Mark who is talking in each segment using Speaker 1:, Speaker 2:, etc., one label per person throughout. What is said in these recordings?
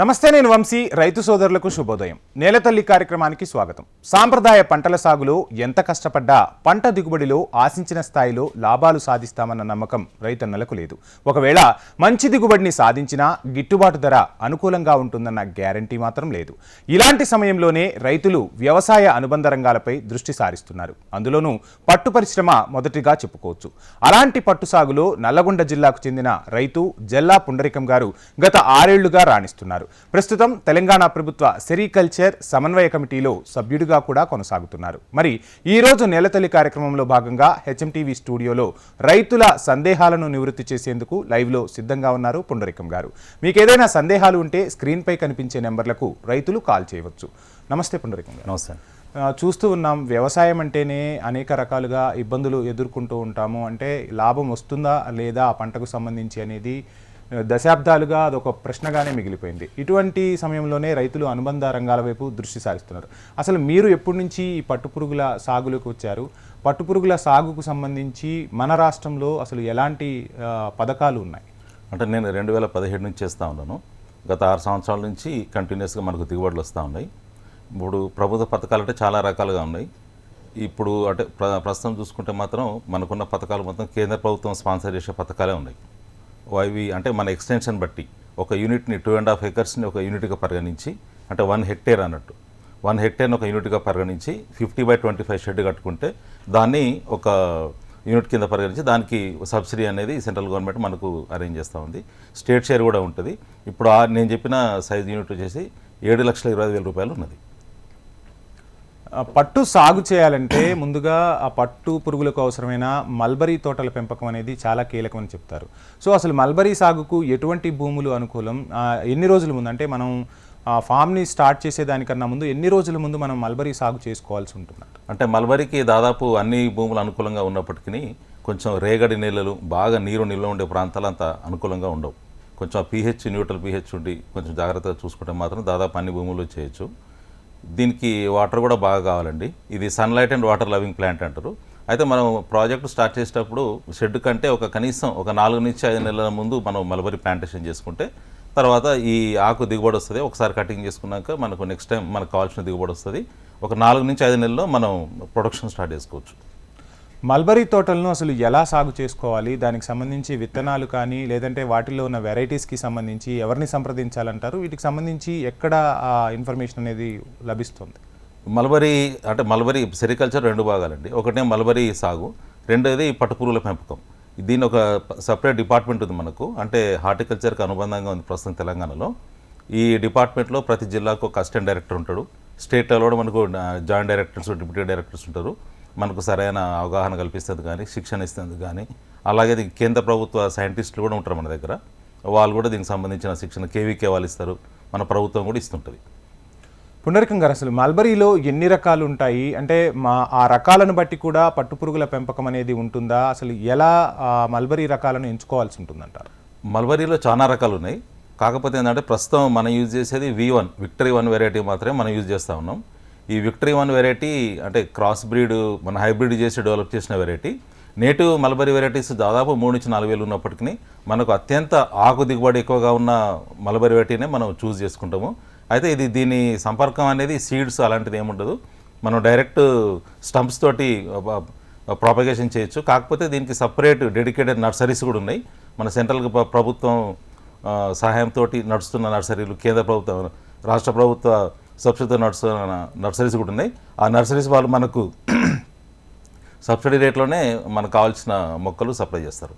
Speaker 1: నమస్తే నేను వంశీ. రైతు సోదరులకు శుభోదయం. నేలతల్లి కార్యక్రమానికి స్వాగతం. సాంప్రదాయ పంటల సాగులో ఎంత కష్టపడ్డా పంట దిగుబడిలో ఆశించిన స్థాయిలో లాభాలు సాధిస్తామన్న నమ్మకం రైతన్నలకు లేదు. ఒకవేళ మంచి దిగుబడిని సాధించినా గిట్టుబాటు ధర అనుకూలంగా ఉంటుందన్న గ్యారంటీ మాత్రం లేదు. ఇలాంటి సమయంలోనే రైతులు వ్యవసాయ అనుబంధ రంగాలపై దృష్టి సారిస్తున్నారు. అందులోనూ పట్టు పరిశ్రమ మొదటిగా చెప్పుకోవచ్చు. అలాంటి పట్టు సాగులో నల్లగొండ జిల్లాకు చెందిన రైతు జల్లా పుండరికం గారు గత ఆరేళ్ళుగా రాణిస్తున్నారు. ప్రస్తుతం తెలంగాణ ప్రభుత్వ సెరికల్చర్ సమన్వయ కమిటీలో సభ్యుడిగా కూడా కొనసాగుతున్నారు. మరి ఈ రోజు నేలతల్లి కార్యక్రమంలో భాగంగా హెచ్ఎంటీవీ స్టూడియోలో రైతుల సందేహాలను నివృత్తి చేసేందుకు లైవ్లో సిద్ధంగా ఉన్నారు పుండరికం గారు. మీకు ఏదైనా సందేహాలు ఉంటే స్క్రీన్పై కనిపించే నెంబర్లకు రైతులు కాల్ చేయవచ్చు. నమస్తే పుండరికం గారు.
Speaker 2: నమస్తే.
Speaker 1: చూస్తూ ఉన్నాం వ్యవసాయం అంటేనే అనేక రకాలుగా ఇబ్బందులు ఎదుర్కొంటూ ఉంటాము. అంటే లాభం వస్తుందా లేదా ఆ పంటకు సంబంధించి అనేది దశాబ్దాలుగా అదొక ప్రశ్నగానే మిగిలిపోయింది. ఇటువంటి సమయంలోనే రైతులు అనుబంధ రంగాల వైపు దృష్టి సారిస్తున్నారు. అసలు మీరు ఎప్పటి నుంచి ఈ పట్టుపురుగుల సాగులోకి వచ్చారు? పట్టుపురుగుల సాగుకు సంబంధించి మన రాష్ట్రంలో అసలు ఎలాంటి పథకాలు ఉన్నాయి?
Speaker 2: అంటే నేను రెండు వేల పదిహేడు నుంచి చేస్తూ ఉన్నాను. గత ఆరు సంవత్సరాల నుంచి కంటిన్యూస్గా మనకు దిగుబడులు వస్తూ ఉన్నాయి. ఇప్పుడు ప్రభుత్వ పథకాలు అంటే చాలా రకాలుగా ఉన్నాయి. ఇప్పుడు అంటే ప్ర ప్రస్తుతం చూసుకుంటే మాత్రం మనకున్న పథకాలు మొత్తం కేంద్ర ప్రభుత్వం స్పాన్సర్ చేసే పథకాలే ఉన్నాయి. అవి అంటే మన ఎక్స్టెన్షన్ బట్టి ఒక యూనిట్ని టూ అండ్ హాఫ్ ఎకర్స్ని ఒక యూనిట్గా పరిగణించి అంటే వన్ హెక్టేర్ అన్నట్టు. వన్ హెక్టేర్ని ఒక యూనిట్గా పరిగణించి fifty by twenty five shed కట్టుకుంటే దాన్ని ఒక యూనిట్ కింద పరిగణించి దానికి సబ్సిడీ అనేది సెంట్రల్ గవర్నమెంట్ మనకు అరేంజ్ చేస్తూ ఉంది. స్టేట్ షేర్ కూడా ఉంటుంది. ఇప్పుడు నేను చెప్పిన సైజ్ యూనిట్ వచ్చేసి ఏడు లక్షల ఇరవై వేల రూపాయలు ఉన్నది.
Speaker 1: పట్టు సాగు చేయాలంటే ముందుగా ఆ పట్టు పురుగులకు అవసరమైన మల్బరీ తోటల పెంపకం అనేది చాలా కీలకమని చెప్తారు. సో అసలు మల్బరీ సాగుకు ఎటువంటి భూములు అనుకూలం? ఎన్ని రోజుల ముందు? అంటే మనం ఆ ఫామ్ని స్టార్ట్ చేసేదానికన్నా ముందు ఎన్ని రోజుల ముందు మనం మల్బరీ సాగు చేసుకోవాల్సి ఉంటుంది
Speaker 2: అంటే మల్బరీకి దాదాపు అన్ని భూములు అనుకూలంగా ఉన్నప్పటికీ కొంచెం రేగడి నీళ్ళలు బాగా నీరు నిల్వ ఉండే ప్రాంతాలు అంత అనుకూలంగా ఉండవు. కొంచెం పీహెచ్ న్యూట్రల్ పీహెచ్ ఉండి కొంచెం జాగ్రత్తగా చూసుకుంటే మాత్రం దాదాపు అన్ని భూములు చేయొచ్చు. దీనికి వాటర్ కూడా బాగా కావాలండి. ఇది sunlight and water loving plant అంటారు. అయితే మనం ప్రాజెక్ట్ స్టార్ట్ చేసేటప్పుడు షెడ్ కంటే ఒక కనీసం ఒక నాలుగు నుంచి ఐదు నెలల ముందు మనం మలబరీ ప్లాంటేషన్ చేసుకుంటే తర్వాత ఈ ఆకు దిగుబడి వస్తుంది. ఒకసారి కటింగ్ చేసుకున్నాక మనకు నెక్స్ట్ టైం మనకు కావాల్సిన దిగుబడి వస్తుంది. ఒక నాలుగు నుంచి ఐదు నెలల్లో మనం ప్రొడక్షన్ స్టార్ట్ చేసుకోవచ్చు.
Speaker 1: మల్బరీ తోటలను అసలు ఎలా సాగు చేసుకోవాలి? దానికి సంబంధించి విత్తనాలు కానీ లేదంటే వాటిలో ఉన్న వెరైటీస్కి సంబంధించి ఎవరిని సంప్రదించాలంటారు? వీటికి సంబంధించి ఎక్కడ ఆ ఇన్ఫర్మేషన్ అనేది లభిస్తుంది?
Speaker 2: మల్బరీ అంటే మల్బరీ సెరికల్చర్ రెండు భాగాలండి. ఒకటే మల్బరీ సాగు రెండోది పట్టుపురుగుల పెంపకం. దీని ఒక సపరేట్ డిపార్ట్మెంట్ ఉంది మనకు అంటే హార్టికల్చర్కి అనుబంధంగా ఉంది ప్రస్తుతం తెలంగాణలో. ఈ డిపార్ట్మెంట్లో ప్రతి జిల్లాకు ఒక అసిస్టెంట్ డైరెక్టర్ ఉంటాడు. స్టేట్ లెవెల్లో కూడా మనకు జాయింట్ డైరెక్టర్స్ డిప్యూటీ డైరెక్టర్స్ ఉంటారు. మనకు సరైన అవగాహన కల్పిస్తుంది కానీ శిక్షణ ఇస్తుంది కానీ అలాగే దీనికి కేంద్ర ప్రభుత్వ సైంటిస్టులు కూడా ఉంటారు మన దగ్గర. వాళ్ళు కూడా దీనికి సంబంధించిన శిక్షణ కేవీకే వాళ్ళు ఇస్తారు. మన ప్రభుత్వం కూడా ఇస్తుంటుంది.
Speaker 1: పునరికం గారు అసలు మల్బరీలో ఎన్ని రకాలు ఉంటాయి? అంటే మా ఆ రకాలను బట్టి కూడా పట్టుపురుగుల పెంపకం అనేది ఉంటుందా? అసలు ఎలా మల్బరీ రకాలను ఎంచుకోవాల్సి ఉంటుందంటారు?
Speaker 2: మల్బరీలో చాలా రకాలు ఉన్నాయి. కాకపోతే ఏంటంటే ప్రస్తుతం మనం యూజ్ చేసేది V one victory one variety మాత్రమే మనం యూజ్ చేస్తూ ఉన్నాం. ఈ విక్టరీ వన్ వెరైటీ అంటే క్రాస్ బ్రీడ్ మన హైబ్రిడ్ చేసి డెవలప్ చేసిన వెరైటీ. నేటివ్ మల్బరీ వెరైటీస్ దాదాపు మూడు నుంచి నాలుగు వేలు ఉన్నప్పటికీ మనకు అత్యంత ఆకు దిగుబడి ఎక్కువగా ఉన్న మల్బరీ వెరైటీనే మనం చూస్ చేసుకుంటాము. అయితే ఇది దీని సంపర్కం అనేది సీడ్స్ అలాంటిది ఏముండదు. మనం డైరెక్ట్ స్టంప్స్ తోటి ప్రాపగేషన్ చేయొచ్చు. కాకపోతే దీనికి సపరేట్ డెడికేటెడ్ నర్సరీస్ కూడా ఉన్నాయి. మన సెంట్రల్ ప్రభుత్వం సహాయంతో నడుస్తున్న నర్సరీలు కేంద్ర ప్రభుత్వం రాష్ట్ర ప్రభుత్వ సబ్సిడీతో నడుస్తున్న నర్సరీస్ కూడా ఉన్నాయి. ఆ నర్సరీస్ వాళ్ళు మనకు సబ్సిడీ రేట్లోనే మనకు కావాల్సిన మొక్కలు సప్లై చేస్తారు.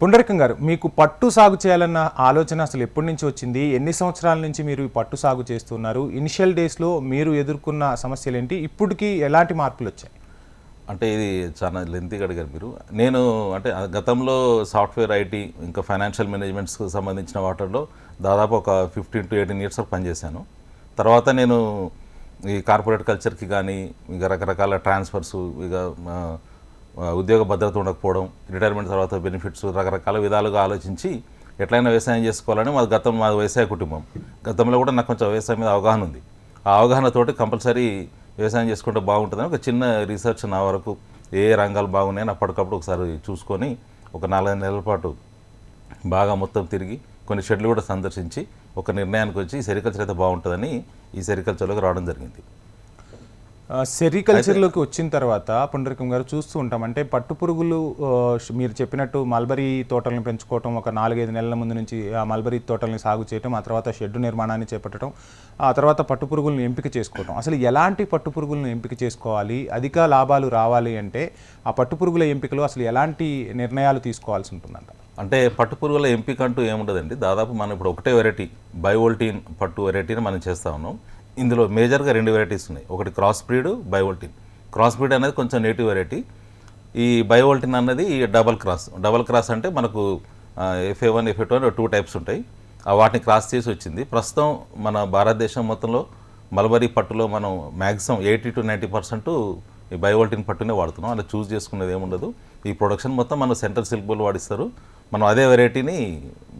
Speaker 1: పుండరికం గారు మీకు పట్టు సాగు చేయాలన్న ఆలోచన అసలు ఎప్పటి నుంచి వచ్చింది? ఎన్ని సంవత్సరాల నుంచి మీరు ఈ పట్టు సాగు చేస్తున్నారు? ఇనిషియల్ డేస్లో మీరు ఎదుర్కొన్న సమస్యలు ఏంటి ఇప్పటికి ఎలాంటి మార్పులు వచ్చాయి?
Speaker 2: అంటే ఇది చాలా లెంతీగా అడిగారు మీరు. నేను అంటే గతంలో సాఫ్ట్వేర్ ఐటీ ఇంకా ఫైనాన్షియల్ మేనేజ్మెంట్స్కి సంబంధించిన వాటిల్లో దాదాపు ఒక ఫిఫ్టీన్ టు ఎయిటీన్ ఇయర్స్ వరకు పనిచేశాను. తర్వాత నేను ఈ కార్పొరేట్ కల్చర్కి కానీ ఇక రకరకాల ట్రాన్స్ఫర్స్ ఇక ఉద్యోగ భద్రత ఉండకపోవడం రిటైర్మెంట్ తర్వాత బెనిఫిట్స్ రకరకాల విధాలుగా ఆలోచించి ఎట్లయినా వ్యవసాయం చేసుకోవాలని మా గతం మా వ్యవసాయ కుటుంబం. గతంలో కూడా నాకు కొంచెం వ్యవసాయం మీద అవగాహన ఉంది. ఆ అవగాహనతోటి కంపల్సరీ వ్యవసాయం చేసుకుంటే బాగుంటుందని ఒక చిన్న రీసెర్చ్ నా వరకు ఏ రంగాలు బాగున్నాయని అప్పటికప్పుడు ఒకసారి చూసుకొని ఒక నాలుగైదు నెలల పాటు బాగా మొత్తం తిరిగి కొన్ని షెడ్లు కూడా సందర్శించి ఒక నిర్ణయానికి వచ్చి ఈ సెరికల్చర్ అయితే బాగుంటుందని ఈ సెరికల్చర్లోకి రావడం జరిగింది.
Speaker 1: సెరికల్చర్లోకి వచ్చిన తర్వాత పుండరికం గారు చూస్తూ ఉంటాం. అంటే పట్టు పురుగులు మీరు చెప్పినట్టు మల్బరీ తోటలను పెంచుకోవటం ఒక నాలుగైదు నెలల ముందు నుంచి ఆ మల్బరీ తోటల్ని సాగు చేయటం ఆ తర్వాత షెడ్ నిర్మాణాన్ని చేపట్టడం ఆ తర్వాత పట్టు పురుగులను ఎంపిక చేసుకోవటం. అసలు ఎలాంటి పట్టు పురుగులను ఎంపిక చేసుకోవాలి? అధిక లాభాలు రావాలి అంటే ఆ పట్టు పురుగుల ఎంపికలో అసలు ఎలాంటి నిర్ణయాలు తీసుకోవాల్సి ఉంటుందంట?
Speaker 2: అంటే పట్టు పురుగుల ఎంపిక అంటూ ఏముండదండి? దాదాపు మనం ఇప్పుడు ఒకటే వెరైటీ బయోల్టీన్ పట్టు వెరైటీని మనం చేస్తా ఉన్నాం. ఇందులో మేజర్గా రెండు వెరైటీస్ ఉన్నాయి. ఒకటి cross breed bivoltine cross breed అనేది కొంచెం నేటివ్ వెరైటీ ఈ బయోల్టీన్ అన్నది డబల్ క్రాస్ డబల్ క్రాస్ అంటే మనకు FA one FA two two types ఉంటాయి. ఆ వాటిని క్రాస్ చేసి వచ్చింది. ప్రస్తుతం మన భారతదేశం మొత్తంలో మల్బరీ పట్టులో మనం maximum eighty to ninety percent ఈ బయోవల్టిన్ పట్టునే వాడుతున్నాం. అలా చూస్ చేసుకునేది ఏముండదు. ఈ ప్రొడక్షన్ మొత్తం మన సెంట్రల్ సిల్క్ బోల్ వాడిస్తారు. మనం అదే వెరైటీని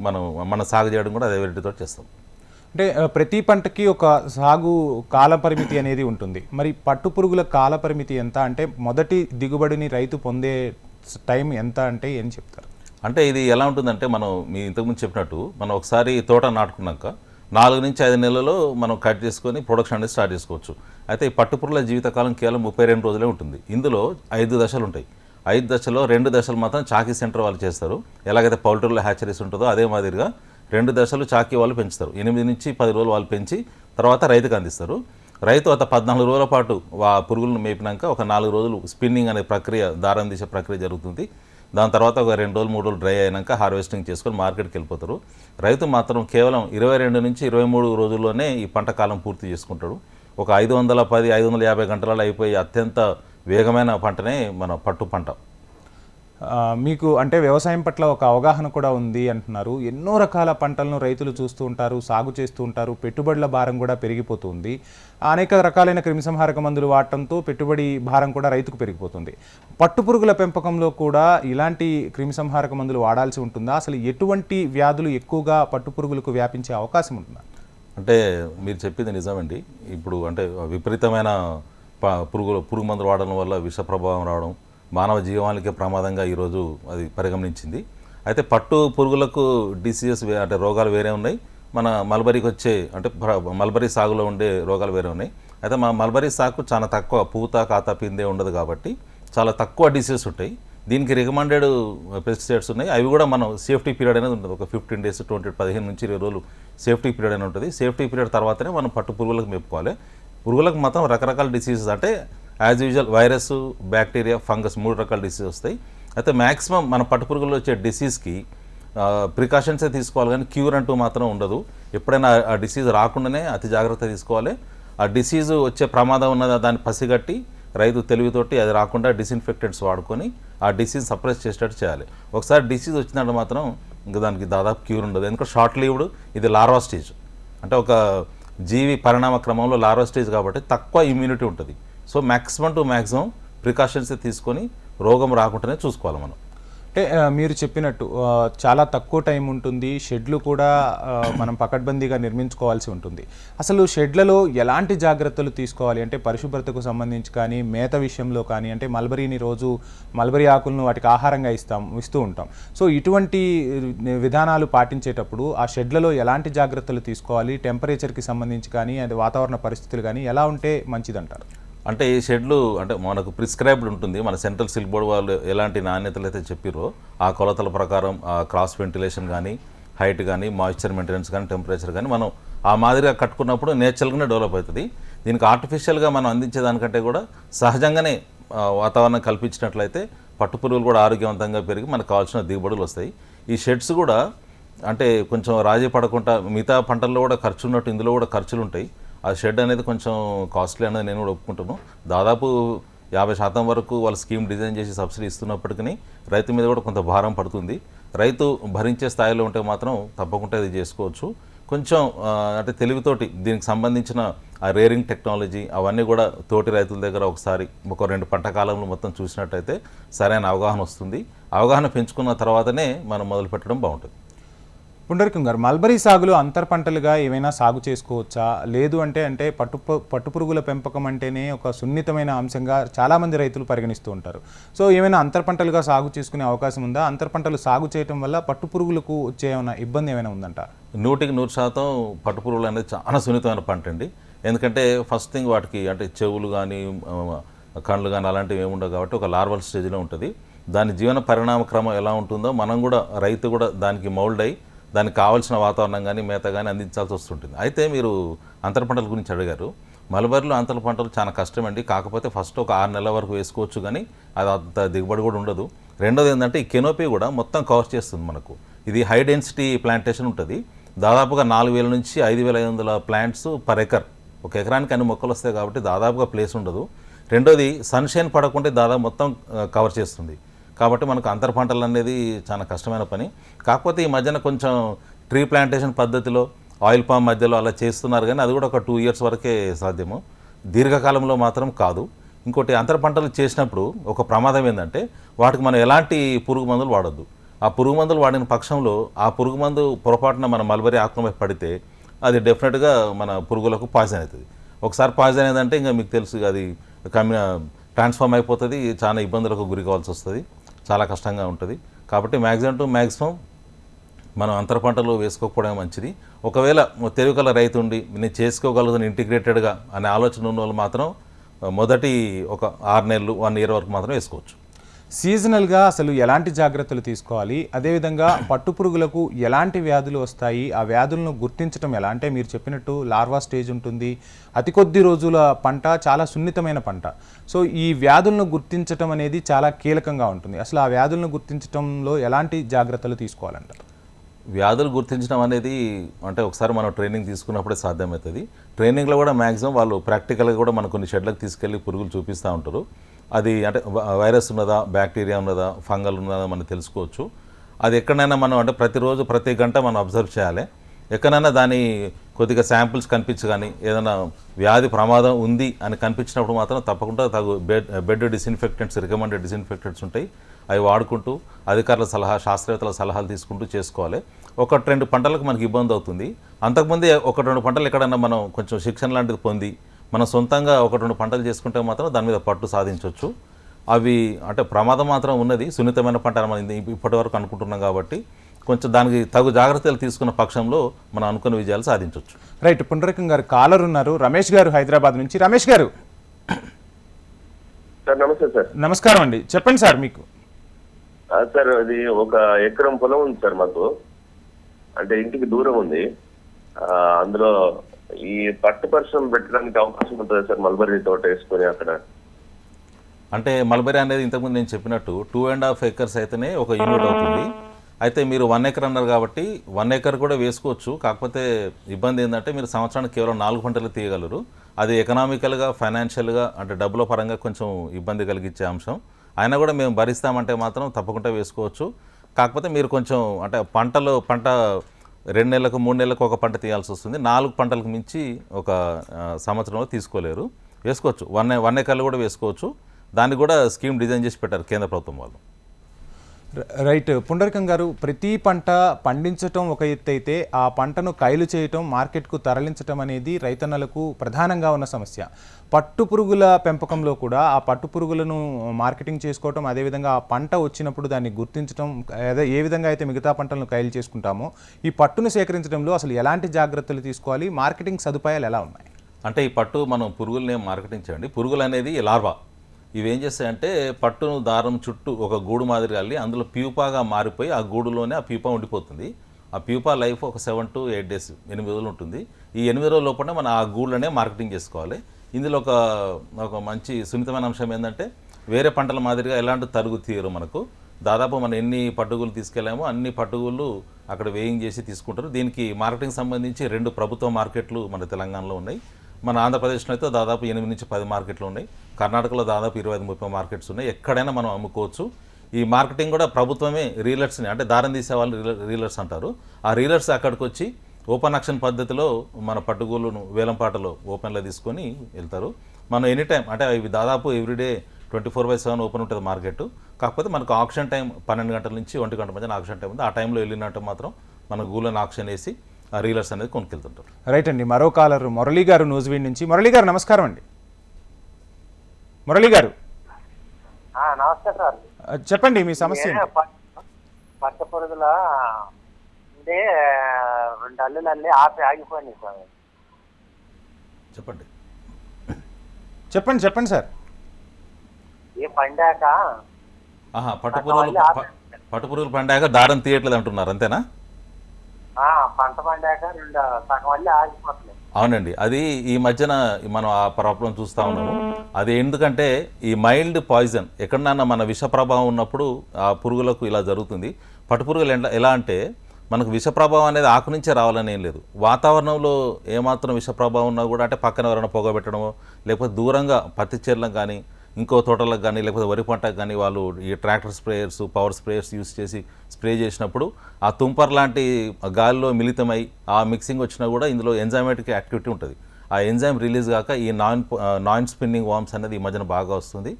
Speaker 2: మనం మన సాగు చేయడం కూడా అదే వెరైటీతో చేస్తాం.
Speaker 1: అంటే ప్రతి పంటకి ఒక సాగు కాల పరిమితి అనేది ఉంటుంది. మరి పట్టు పురుగుల కాల పరిమితి ఎంత? అంటే మొదటి దిగుబడిని రైతు పొందే టైం ఎంత అంటే ఏం చెప్తారు?
Speaker 2: అంటే ఇది ఎలా ఉంటుందంటే మనం మీ ఇంతకుముందు చెప్పినట్టు మనం ఒకసారి తోట నాటుకున్నాక నాలుగు నుంచి ఐదు నెలల్లో మనం కట్ చేసుకొని ప్రొడక్షన్ అనేది స్టార్ట్ చేసుకోవచ్చు. అయితే ఈ పట్టుపురుల జీవితకాలం కేవలం ముప్పై రెండు రోజులే ఉంటుంది. ఇందులో ఐదు దశలు ఉంటాయి. ఐదు దశలో రెండు దశలు మాత్రం చాకీ సెంటర్ వాళ్ళు చేస్తారు. ఎలాగైతే పౌల్ట్రీలో హ్యాచరీస్ ఉంటుందో అదే మాదిరిగా రెండు దశలు చాకీ వాళ్ళు పెంచుతారు. ఎనిమిది నుంచి పది రోజులు వాళ్ళు పెంచి తర్వాత రైతుకు అందిస్తారు. రైతు అత పద్నాలుగు రోజుల పాటు ఆ పురుగులను మేపినాక ఒక నాలుగు రోజులు స్పిన్నింగ్ అనే ప్రక్రియ దారం తీసే ప్రక్రియ జరుగుతుంది. దాని తర్వాత ఒక రెండు రోజులు మూడు రోజులు డ్రై అయినాక హార్వెస్టింగ్ చేసుకొని మార్కెట్కి వెళ్ళిపోతారు. రైతు మాత్రం కేవలం ఇరవై రెండు నుంచి ఇరవై మూడు రోజుల్లోనే ఈ పంట కాలం పూర్తి చేసుకుంటాడు. ఒక ఐదు వందల పది ఐదు వందల యాభై గంటలలో అయిపోయి అత్యంత వేగమైన పంటనే మన పట్టు పంట.
Speaker 1: మీకు అంటే వ్యవసాయం పట్ల ఒక అవగాహన కూడా ఉంది అంటున్నారు. ఎన్నో రకాల పంటలను రైతులు చూస్తూ ఉంటారు సాగు చేస్తూ ఉంటారు పెట్టుబడుల భారం కూడా పెరిగిపోతుంది. అనేక రకాలైన క్రిమిసంహారక మందులు వాడటంతో పెట్టుబడి భారం కూడా రైతుకు పెరిగిపోతుంది. పట్టుపురుగుల పెంపకంలో కూడా ఇలాంటి క్రిమిసంహారక మందులు వాడాల్సి ఉంటుందా? అసలు ఎటువంటి వ్యాధులు ఎక్కువగా పట్టుపురుగులకు వ్యాపించే అవకాశం ఉంటుందా?
Speaker 2: అంటే మీరు చెప్పింది నిజమండి. ఇప్పుడు అంటే విపరీతమైన ప- పురుగులు పురుగు మందులు వాడడం వల్ల విష ప్రభావం రావడం మానవ జీవానికే ప్రమాదంగా ఈరోజు అది పరిగణించింది. అయితే పట్టు పురుగులకు డిసీజెస్ అంటే రోగాలు వేరే ఉన్నాయి. మన మల్బరీకి వచ్చే అంటే మల్బరీ సాగులో ఉండే రోగాలు వేరే ఉన్నాయి. అయితే మా మల్బరీ సాగు చాలా తక్కువ పూత కాత పిందే ఉండదు కాబట్టి చాలా తక్కువ డిసీజెస్ ఉంటాయి. దీనికి రికమెండెడ్ పెస్టిసైడ్స్ ఉన్నాయి. అవి కూడా మనం సేఫ్టీ పీరియడ్ అనేది ఉంటుంది. ఒక ఫిఫ్టీన్ డేస్ ట్వంటీ పదిహేను నుంచి ఇరవై రోజులు సేఫ్టీ పీరియడ్ అనేది ఉంటుంది. సేఫ్టీ పీరియడ్ తర్వాతనే మనం పట్టు పురుగులకు మెప్పుకోవాలి పురుగులకు మాత్రం రకరకాల డిసీజెస్ అంటే as usual virus bacteria fungus మూడు రకాల డిసీజ్ వస్తాయి. అయితే మ్యాక్సిమం మన పట్టు పురుగుల్లో వచ్చే డిసీజ్కి ప్రికాషన్సే తీసుకోవాలి కానీ క్యూర్ అంటూ మాత్రం ఉండదు. ఎప్పుడైనా ఆ డిసీజ్ రాకుండానే అతి జాగ్రత్త తీసుకోవాలి. ఆ డిసీజ్ వచ్చే ప్రమాదం ఉన్నదా దాన్ని పసిగట్టి రైతు తెలివితోటి అది రాకుండా డిస్ఇన్ఫెక్టెంట్స్ వాడుకొని ఆ డిసీజ్ సప్రెస్ చేసేటట్టు చేయాలి. ఒకసారి డిసీజ్ వచ్చినట్టు మాత్రం ఇంకా దానికి దాదాపు క్యూర్ ఉండదు. ఎందుకంటే షార్ట్ లీవ్డ్ ఇది లార్వా స్టేజ్ అంటే ఒక జీవి పరిణామ క్రమంలో లార్వా స్టేజ్ కాబట్టి తక్కువ ఇమ్యూనిటీ ఉంటుంది. So maximum to maximum precautions తీసుకొని రోగం రాకుండానే చూసుకోవాలి మనం.
Speaker 1: అంటే మీరు చెప్పినట్టు చాలా తక్కువ టైం ఉంటుంది. షెడ్లు కూడా మనం పకడ్బందీగా నిర్మించుకోవాల్సి ఉంటుంది. అసలు షెడ్లలో ఎలాంటి జాగ్రత్తలు తీసుకోవాలి? అంటే పరిశుభ్రతకు సంబంధించి కానీ మేత విషయంలో కానీ అంటే మల్బరీని రోజు మల్బరీ ఆకులను వాటికి ఆహారంగా ఇస్తాం ఇస్తూ ఉంటాం. సో ఇటువంటి విధానాలు పాటించేటప్పుడు ఆ షెడ్లలో ఎలాంటి జాగ్రత్తలు తీసుకోవాలి? టెంపరేచర్కి సంబంధించి కానీ అది వాతావరణ పరిస్థితులు కానీ ఎలా ఉంటే మంచిదంటారు?
Speaker 2: అంటే ఈ షెడ్లు అంటే మనకు ప్రిస్క్రైబ్డ్ ఉంటుంది. మన సెంట్రల్ సిల్క్ బోర్డ్ వాళ్ళు ఎలాంటి నాణ్యతలు అయితే చెప్పిరో ఆ కొలతల ప్రకారం ఆ క్రాస్ వెంటిలేషన్ కానీ హైట్ కానీ మాయిశ్చర్ మెయింటెనెన్స్ కానీ టెంపరేచర్ కానీ మనం ఆ మాదిరిగా కట్టుకున్నప్పుడు నేచురల్గానే డెవలప్ అవుతుంది. దీనికి ఆర్టిఫిషియల్గా మనం అందించేదానికంటే కూడా సహజంగానే వాతావరణం కల్పించినట్లయితే పట్టు పురుగులు కూడా ఆరోగ్యవంతంగా పెరిగి మనకు కావాల్సిన దిగుబడులు వస్తాయి. ఈ షెడ్స్ కూడా అంటే కొంచెం రాజీ పడకుండా మిగతా పంటల్లో కూడా ఖర్చు ఉన్నట్టు ఇందులో కూడా ఖర్చులు ఉంటాయి ఆ షెడ్ అనేది కొంచెం కాస్ట్లీ అనేది నేను కూడా ఒప్పుకుంటాను. దాదాపు యాభై శాతం వరకు వాళ్ళ స్కీమ్ డిజైన్ చేసి సబ్సిడీ ఇస్తున్నప్పటికీ రైతు మీద కూడా కొంత భారం పడుతుంది. రైతు భరించే స్థాయిలో ఉంటే మాత్రం తప్పకుండా ఇది చేసుకోవచ్చు. కొంచెం అంటే తెలివితోటి దీనికి సంబంధించిన ఆ రేరింగ్ టెక్నాలజీ అవన్నీ కూడా తోటి రైతుల దగ్గర ఒకసారి ఒక రెండు పంట కాలంలో మొత్తం చూసినట్టయితే సరైన అవగాహన వస్తుంది. అవగాహన పెంచుకున్న తర్వాతనే మనం మొదలు పెట్టడం బాగుంటుంది.
Speaker 1: పుండరికం గారు మల్బరీ సాగులో అంతర్ పంటలుగా ఏమైనా సాగు చేసుకోవచ్చా? లేదు అంటే అంటే పట్టు పట్టుపురుగుల పెంపకం అంటేనే ఒక సున్నితమైన అంశంగా చాలామంది రైతులు పరిగణిస్తూ ఉంటారు. సో ఏమైనా అంతర్ పంటలుగా సాగు చేసుకునే అవకాశం ఉందా? అంతర్ పంటలు సాగు చేయటం వల్ల పట్టుపురుగులకు వచ్చే ఏమైనా ఇబ్బంది ఏమైనా ఉందంట?
Speaker 2: నూటికి నూరు శాతం పట్టుపురుగులు అనేది చాలా సున్నితమైన పంట అండి. ఎందుకంటే ఫస్ట్ థింగ్ వాటికి అంటే చెవులు కానీ కళ్ళు కానీ అలాంటివి ఏమి ఉండవు కాబట్టి ఒక లార్వల్ స్టేజ్లో ఉంటుంది. దాని జీవన పరిణామ క్రమం ఎలా ఉంటుందో మనం కూడా రైతు కూడా దానికి మౌల్డ్ అయి దానికి కావాల్సిన వాతావరణం కానీ మేత కానీ అందించాల్సి వస్తుంటుంది. అయితే మీరు అంతర పంటల గురించి అడిగారు. మలబరిలో అంతర పంటలు చాలా కష్టమండి. కాకపోతే ఫస్ట్ ఒక ఆరు నెలల వరకు వేసుకోవచ్చు కానీ అది అంత దిగుబడి కూడా ఉండదు. రెండోది ఏంటంటే ఈ కెనోపీ కూడా మొత్తం కవర్ చేస్తుంది మనకు. ఇది హై డెన్సిటీ ప్లాంటేషన్ ఉంటుంది. దాదాపుగా నాలుగు వేల నుంచి ఐదు వేల ఐదు వందల ప్లాంట్స్ పర్ ఎకర్. ఒక ఎకరానికి అన్ని మొక్కలు వస్తాయి కాబట్టి దాదాపుగా ప్లేస్ ఉండదు. రెండోది సన్షైన్ పడకుంటే దాదాపు మొత్తం కవర్ చేస్తుంది. కాబట్టి మనకు అంతర పంటలు అనేది చాలా కష్టమైన పని. కాకపోతే ఈ మధ్యన కొంచెం ట్రీ ప్లాంటేషన్ పద్ధతిలో ఆయిల్ పామ్ మధ్యలో అలా చేస్తున్నారు కానీ అది కూడా ఒక టూ ఇయర్స్ వరకే సాధ్యము. దీర్ఘకాలంలో మాత్రం కాదు. ఇంకోటి అంతర పంటలు చేసినప్పుడు ఒక ప్రమాదం ఏంటంటే వాటికి మనం ఎలాంటి పురుగు మందులు వాడొద్దు. ఆ పురుగు మందులు వాడిన పక్షంలో ఆ పురుగు మందు పొరపాటున మన మల్బరీ ఆక్రమణ పడితే అది డెఫినెట్గా మన పురుగులకు పాయిజన్ అవుతుంది. ఒకసారి పాయిజన్ అయిందంటే ఇంకా మీకు తెలుసు అది కమ్యూ ట్రాన్స్ఫార్మ్ అయిపోతుంది చాలా ఇబ్బందులకు గురి కావాల్సి వస్తుంది. చాలా కష్టంగా ఉంటుంది. కాబట్టి మ్యాక్సిమం టు మ్యాక్సిమం మనం అంతర పంటలు వేసుకోకపోవడం మంచిది. ఒకవేళ తెలుగుల రైతు ఉండి నేను చేసుకోగలుగుతాను ఇంటిగ్రేటెడ్గా అనే ఆలోచన ఉన్న వాళ్ళు మాత్రం మొదటి ఒక ఆరు నెలలు వన్ ఇయర్ వరకు మాత్రం వేసుకోవచ్చు.
Speaker 1: సీజనల్గా అసలు ఎలాంటి జాగ్రత్తలు తీసుకోవాలి? అదేవిధంగా పట్టుపురుగులకు ఎలాంటి వ్యాధులు వస్తాయి? ఆ వ్యాధులను గుర్తించడం ఎలా? అంటే మీరు చెప్పినట్టు లార్వా స్టేజ్ ఉంటుంది. అతి కొద్ది రోజుల పంట చాలా సున్నితమైన పంట. సో ఈ వ్యాధులను గుర్తించడం అనేది చాలా కీలకంగా ఉంటుంది. అసలు ఆ వ్యాధులను గుర్తించడంలో ఎలాంటి జాగ్రత్తలు తీసుకోవాలంటారు
Speaker 2: వ్యాధులు గుర్తించడం అనేది అంటే ఒకసారి మనం ట్రైనింగ్ తీసుకున్నప్పుడే సాధ్యమవుతుంది. ట్రైనింగ్లో కూడా మ్యాక్సిమం వాళ్ళు ప్రాక్టికల్గా కూడా మన కొన్ని షెడ్లకు తీసుకెళ్ళి పురుగులు చూపిస్తూ ఉంటారు. అది అంటే వైరస్ ఉన్నదా బ్యాక్టీరియా ఉన్నదా ఫంగల్ ఉన్నదా మనం తెలుసుకోవచ్చు. అది ఎక్కడైనా మనం అంటే ప్రతిరోజు ప్రతి గంట మనం అబ్జర్వ్ చేయాలి. ఎక్కడైనా దాని కొద్దిగా శాంపిల్స్ కనిపించు కానీ ఏదైనా వ్యాధి ప్రమాదం ఉంది అని కనిపించినప్పుడు మాత్రం తప్పకుండా తగు bed bed disinfectants recommended disinfectants ఉంటాయి. అవి వాడుకుంటూ అధికారుల సలహా శాస్త్రవేత్తల సలహాలు తీసుకుంటూ చేసుకోవాలి. ఒకటి రెండు పంటలకు మనకి ఇబ్బంది అవుతుంది. అంతకుముందే ఒకటి రెండు పంటలు ఎక్కడైనా మనం కొంచెం శిక్షణ లాంటిది పొంది మనం సొంతంగా ఒకటి రెండు పంటలు చేసుకుంటే మాత్రం దాని మీద పట్టు సాధించవచ్చు అవి అంటే ప్రమాదం మాత్రం ఉన్నది. సున్నితమైన పంట అని మనం ఇప్పటి వరకు అనుకుంటున్నాం కాబట్టి కొంచెం దానికి తగు జాగ్రత్తలు తీసుకున్న పక్షంలో మనం అనుకున్న విజయాలు సాధించవచ్చు
Speaker 1: రైట్. పుండరకం గారు కాలర్ ఉన్నారు. రమేష్ గారు హైదరాబాద్ నుంచి. రమేష్ గారు.
Speaker 3: సార్ నమస్తే సార్.
Speaker 1: నమస్కారం అండి. చెప్పండి సార్ మీకు.
Speaker 3: ఆ, సార్ అది ఒక ఎకరం పొలం ఉంది సార్ మాకు. అంటే ఇంటికి దూరం ఉంది. ఆ, అందులో ఈ పట్టు పరిశ్రమ పెట్టడానికి అవకాశం ఉంటుంది సార్? మల్బరీ తోట వేసుకొని అక్కడ?
Speaker 2: అంటే మల్బరీ అనేది ఇంతకుముందు నేను చెప్పినట్టు టూ అండ్ హాఫ్ ఎకర్స్ అయితేనే ఒక యూనిట్ అవుతుంది. అయితే మీరు వన్ ఎకర్ అన్నారు కాబట్టి వన్ ఎకర్ కూడా వేసుకోవచ్చు. కాకపోతే ఇబ్బంది ఏంటంటే మీరు సంవత్సరానికి కేవలం నాలుగు పంటలు తీయగలరు. అది ఎకనామికల్గా ఫైనాన్షియల్గా అంటే డబ్బుల పరంగా కొంచెం ఇబ్బంది కలిగించే అంశం. అయినా కూడా మేము భరిస్తామంటే మాత్రం తప్పకుండా వేసుకోవచ్చు. కాకపోతే మీరు కొంచెం అంటే పంటలు పంట రెండు నెలలకు మూడు నెలలకు ఒక పంట తీయాల్సి వస్తుంది. నాలుగు పంటలకు మించి ఒక సంవత్సరంలో తీసుకోలేరు. వేసుకోవచ్చు. వన్ వన్ ఎకర్లు కూడా వేసుకోవచ్చు. దాన్ని కూడా స్కీమ్ డిజైన్ చేసి పెట్టారు కేంద్ర ప్రభుత్వం వాళ్ళు.
Speaker 1: రైట్. పుండరికం గారు ప్రతి పంట పండించటం ఒక ఎత్తు అయితే ఆ పంటను కైలు చేయటం మార్కెట్కు తరలించటం అనేది రైతన్నలకు ప్రధానంగా ఉన్న సమస్య. పట్టు పురుగుల పెంపకంలో కూడా ఆ పట్టు పురుగులను మార్కెటింగ్ చేసుకోవటం అదేవిధంగా ఆ పంట వచ్చినప్పుడు దాన్ని గుర్తించడం అదే ఏ విధంగా అయితే మిగతా పంటలను కైలు చేసుకుంటామో ఈ పట్టును సేకరించడంలో అసలు ఎలాంటి జాగ్రత్తలు తీసుకోవాలి? మార్కెటింగ్ సదుపాయాలు ఎలా ఉన్నాయి?
Speaker 2: అంటే ఈ పట్టు మనం పురుగులనే మార్కెటింగ్ చేయండి. పురుగులు అనేది లార్వా. ఇవేం చేస్తాయంటే పట్టును దారం చుట్టూ ఒక గూడు మాదిరి అల్లి అందులో ప్యూపాగా మారిపోయి ఆ గూడులోనే ఆ ప్యూపా ఉండిపోతుంది. ఆ ప్యూపా లైఫ్ ఒక సెవెన్ టు ఎయిట్ డేస్ ఎనిమిది రోజులు ఉంటుంది. ఈ ఎనిమిది రోజుల లోపల మనం ఆ గూళ్ళనే మార్కెటింగ్ చేసుకోవాలి. ఇందులో ఒక ఒక మంచి సున్నితమైన అంశం ఏంటంటే వేరే పంటల మాదిరిగా ఎలాంటి తరుగు తీయరు మనకు. దాదాపు మనం ఎన్ని పట్టుగులు తీసుకెళ్ళామో అన్ని పట్టుగులు అక్కడ వేయింగ్ చేసి తీసుకుంటారు. దీనికి మార్కెటింగ్ సంబంధించి రెండు ప్రభుత్వ మార్కెట్లు మన తెలంగాణలో ఉన్నాయి. మన ఆంధ్రప్రదేశ్లో అయితే దాదాపు ఎనిమిది నుంచి పది మార్కెట్లు ఉన్నాయి. కర్ణాటకలో దాదాపు ఇరవై ఐదు ముప్పై మార్కెట్స్ ఉన్నాయి. ఎక్కడైనా మనం అమ్ముకోవచ్చు. ఈ మార్కెటింగ్ కూడా ప్రభుత్వమే రీలర్స్ని అంటే దారం తీసే వాళ్ళు రీలర్ రీలర్స్ అంటారు. ఆ రీలర్స్ అక్కడికి వచ్చి ఓపెన్ ఆక్షన్ పద్ధతిలో మన పట్టుగూళ్ళను వేలంపాటలో ఓపెన్లో తీసుకొని వెళ్తారు. మనం ఎనీ టైం అంటే ఇవి దాదాపు everyday twenty four by seven open ఉంటుంది మార్కెట్ కాకపోతే మనకు ఆక్షన్ టైం పన్నెండు గంటల నుంచి ఒంటి గంట మధ్య ఆప్షన్ టైం ఉంది. ఆ టైంలో వెళ్ళినట్టు మాత్రం మన గూగుల్లో ఆక్షన్ వేసి రీలర్స్ అనేది కొనుక్కెళ్తుంటారు.
Speaker 1: రైట్ అండి. మరో కాలర్ మురళి గారు నూజివీడ్ నుంచి. మురళి గారు నమస్కారం అండి. మురళి గారు.
Speaker 4: ఆ, నమస్తే సార్.
Speaker 1: చెప్పండి మీ సమస్య
Speaker 4: పట్ట పురుగుల రెండు అల్లులు అల్లి ఆపి ఆగిపోయినాయి సార్.
Speaker 2: చెప్పండి.
Speaker 1: చెప్పండి చెప్పండి సార్.
Speaker 4: ఏ పండాక?
Speaker 2: ఆహా పట్టు పురుగులు ప- పట్టు పురుగులు పండాక దారం తీయట్లేదు అంటున్నారు అంతేనా?
Speaker 4: పంట పండాక రెండు సగం అల్లి ఆగిపోతున్నాయి.
Speaker 2: అవునండి. అది ఈ మధ్యన మనం ఆ ప్రాబ్లం చూస్తూ ఉన్నాము. అది ఎందుకంటే ఈ మైల్డ్ పాయిజన్ ఎక్కడన్నా మన విష ప్రభావం ఉన్నప్పుడు ఆ పురుగులకు ఇలా జరుగుతుంది. పట్టు పురుగులు ఎలా ఎలా అంటే మనకు విష ప్రభావం అనేది ఆకు నుంచే రావాలని ఏం లేదు. వాతావరణంలో ఏమాత్రం విష ప్రభావం ఉన్నా కూడా అంటే పక్కన ఎవరైనా పొగ పెట్టడమో లేకపోతే దూరంగా పత్తి చీరలం కానీ ఇంకో తోటలకు కానీ లేకపోతే వరి పంటకు కానీ వాళ్ళు ఈ tractor sprayers power sprayers use చేసి స్ప్రే చేసినప్పుడు ఆ తుంపర్ లాంటి గాలిలో మిళితమై ఆ మిక్సింగ్ వచ్చినా కూడా ఇందులో ఎంజైమేటిక్ యాక్టివిటీ ఉంటుంది. ఆ ఎంజైమ్ రిలీజ్ కాక ఈ నాన్ నాన్ స్పిన్నింగ్ వామ్స్ అనేది ఈ మధ్యన బాగా వస్తుంది.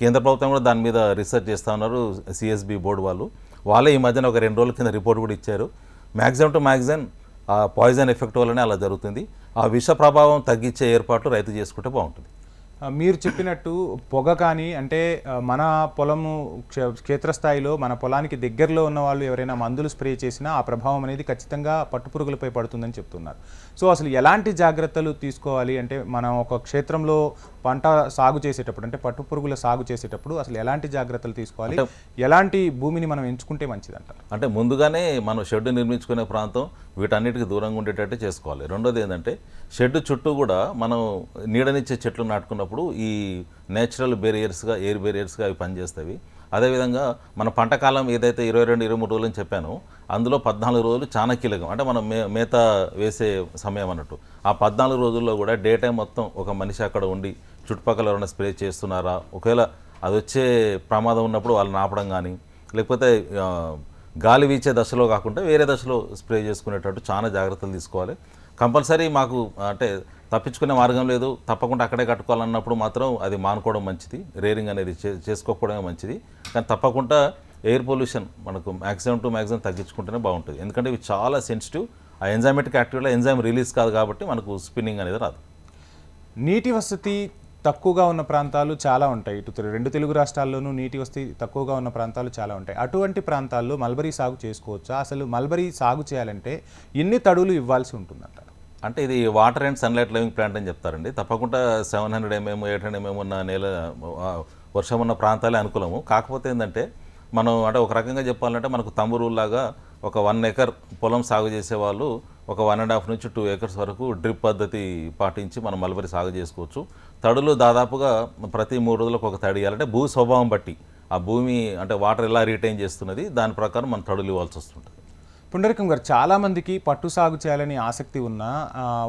Speaker 2: కేంద్ర ప్రభుత్వం కూడా దాని మీద రీసెర్చ్ చేస్తూ ఉన్నారు సిఎస్బి బోర్డు వాళ్ళు. వాళ్ళే ఈ మధ్యన ఒక రెండు రోజుల కింద రిపోర్ట్ కూడా ఇచ్చారు. మ్యాక్సిమం టు మ్యాక్సిమం ఆ పాయిజన్ ఎఫెక్ట్ వల్లనే అలా జరుగుతుంది. ఆ విష ప్రభావం తగ్గించే ఏర్పాట్లు రైతు చేసుకుంటే బాగుంటుంది.
Speaker 1: మీరు చెప్పినట్టు పొగ కానీ అంటే మన పొలము క్షే- క్షేత్రస్థాయిలో మన పొలానికి దగ్గరలో ఉన్న వాళ్ళు ఎవరైనా మందులు స్ప్రే చేసినా ఆ ప్రభావం అనేది ఖచ్చితంగా పట్టుపురుగులపై పడుతుందని చెప్తున్నారు. సో అసలు ఎలాంటి జాగ్రత్తలు తీసుకోవాలి? అంటే మనం ఒక క్షేత్రంలో పంట సాగు చేసేటప్పుడు అంటే పట్టుపురుగుల సాగు చేసేటప్పుడు అసలు ఎలాంటి జాగ్రత్తలు తీసుకోవాలి? ఎలాంటి భూమిని మనం ఎంచుకుంటే మంచిదంటారు?
Speaker 2: అంటే ముందుగానే మనం షెడ్ నిర్మించుకునే ప్రాంతం వీటన్నిటికీ దూరంగా ఉండేటట్టు చేసుకోవాలి. రెండోది ఏంటంటే షెడ్ చుట్టూ కూడా మనం నీడనిచ్చే చెట్లు నాటుకున్నప్పుడు ఈ నేచురల్ బేరియర్స్గా ఎయిర్ బేరియర్స్గా అవి పనిచేస్తాయి. అదేవిధంగా మన పంట కాలం ఏదైతే ఇరవై రెండు ఇరవై మూడు రోజులని చెప్పానో అందులో పద్నాలుగు రోజులు చాలా కీలకం. అంటే మనం మే మేత వేసే సమయం అన్నట్టు. ఆ పద్నాలుగు రోజుల్లో కూడా డే టైం మొత్తం ఒక మనిషి అక్కడ ఉండి చుట్టుపక్కల ఎవరైనా స్ప్రే చేస్తున్నారా? ఒకవేళ అది వచ్చే ప్రమాదం ఉన్నప్పుడు వాళ్ళని ఆపడం కానీ లేకపోతే గాలి వీచే దశలో కాకుండా వేరే దశలో స్ప్రే చేసుకునేటట్టు చాలా జాగ్రత్తలు తీసుకోవాలి. కంపల్సరీ మాకు అంటే తప్పించుకునే మార్గం లేదు. తప్పకుండా అక్కడే కట్టుకోవాలన్నప్పుడు మాత్రం అది మానుకోవడం మంచిది. రేరింగ్ అనేది చే- చేసుకోకపోవడమే మంచిది. కానీ తప్పకుండా ఎయిర్ పొల్యూషన్ మనకు మ్యాక్సిమం టు మ్యాక్సిమం తగ్గించుకుంటేనే బాగుంటుంది. ఎందుకంటే ఇవి చాలా సెన్సిటివ్. ఆ ఎంజైమెటిక్ యాక్టివిటీలో ఎంజైమ్ రిలీజ్ కాదు కాబట్టి మనకు స్పిన్నింగ్ అనేది రాదు.
Speaker 1: నీటి వసతి తక్కువగా ఉన్న ప్రాంతాలు చాలా ఉంటాయి. ఇటు రెండు తెలుగు రాష్ట్రాల్లోనూ నీటి వస్తీ తక్కువగా ఉన్న ప్రాంతాలు చాలా ఉంటాయి. అటువంటి ప్రాంతాల్లో మల్బరీ సాగు చేసుకోవచ్చా? అసలు మల్బరీ సాగు చేయాలంటే ఎన్ని తడులు ఇవ్వాల్సి ఉంటుందంట?
Speaker 2: అంటే ఇది water and sunlight living plant అని చెప్తారండి. తప్పకుండా seven hundred mm eight hundred mm ఉన్న నేల వర్షం ఉన్న ప్రాంతాలే అనుకూలము. కాకపోతే ఏంటంటే మనం అంటే ఒక రకంగా చెప్పాలంటే మనకు తంబురులాగా ఒక వన్ ఎకర్ పొలం సాగు చేసే వాళ్ళు ఒక వన్ అండ్ హాఫ్ నుంచి టూ ఎకర్స్ వరకు డ్రిప్ పద్ధతి పాటించి మనం మల్బరీ సాగు చేసుకోవచ్చు. తడులు దాదాపుగా ప్రతి మూడు రోజులకు ఒక తడి ఇవ్వాలంటే భూ స్వభావం బట్టి ఆ భూమి అంటే వాటర్ ఎలా రీటైన్ చేస్తున్నది దాని ప్రకారం మనం తడులు ఇవ్వాల్సి వస్తుంటుంది.
Speaker 1: పుండరికం గారు చాలామందికి పట్టు సాగు చేయాలని ఆసక్తి ఉన్న